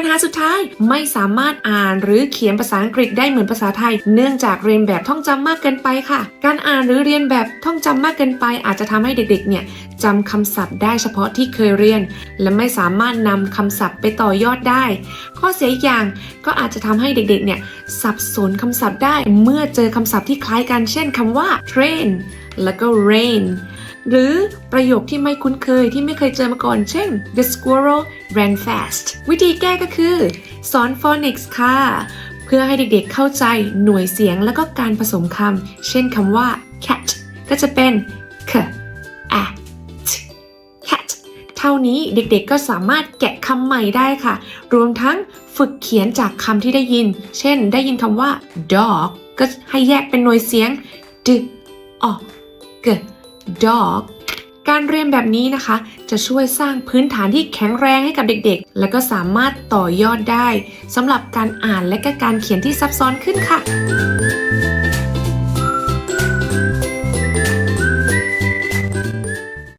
ปัญหาสุดท้ายไม่สามารถอ่านหรือเขียนภาษาอังกฤษได้เหมือนภาษาไทย เนื่องจากเรียนแบบท่องจำมากเกินไปค่ะ การอ่านหรือเรียนแบบท่องจำมากเกินไป อาจจะทำให้เด็กๆ เนี่ยจำคำศัพท์ได้เฉพาะที่เคยเรียน และไม่สามารถนำคำศัพท์ไปต่อยอดได้ ข้อเสียอีกอย่างก็อาจจะทำให้เด็กๆ เนี่ยสับสนคำศัพท์ได้เมื่อเจอคำศัพท์ที่คล้ายกัน เช่นคำว่า train แล้วก็ rain หรือประโยคที่ไม่คุ้นเคยที่ไม่เคยเจอมาก่อน เช่น the squirrel ran fast วิธีแก้ก็คือ สอน phonics ค่ะ เพื่อให้เด็กๆเข้าใจหน่วยเสียงแล้วก็การผสมคำ เช่นคำว่า cat ก็จะเป็น k a t cat เท่านี้เด็กๆก็สามารถแกะคำใหม่ได้ค่ะ รวมทั้งฝึกเขียนจากคำที่ได้ยิน เช่น ได้ยินคำว่า dog ก็ให้แยกเป็นหน่วยเสียง d o g dog การเรียนแบบนี้นะคะ จะช่วยสร้างพื้นฐานที่แข็งแรงให้กับเด็กๆ และก็สามารถต่อยอดได้สำหรับการอ่านและก็การเขียนที่ซับซ้อนขึ้นค่ะ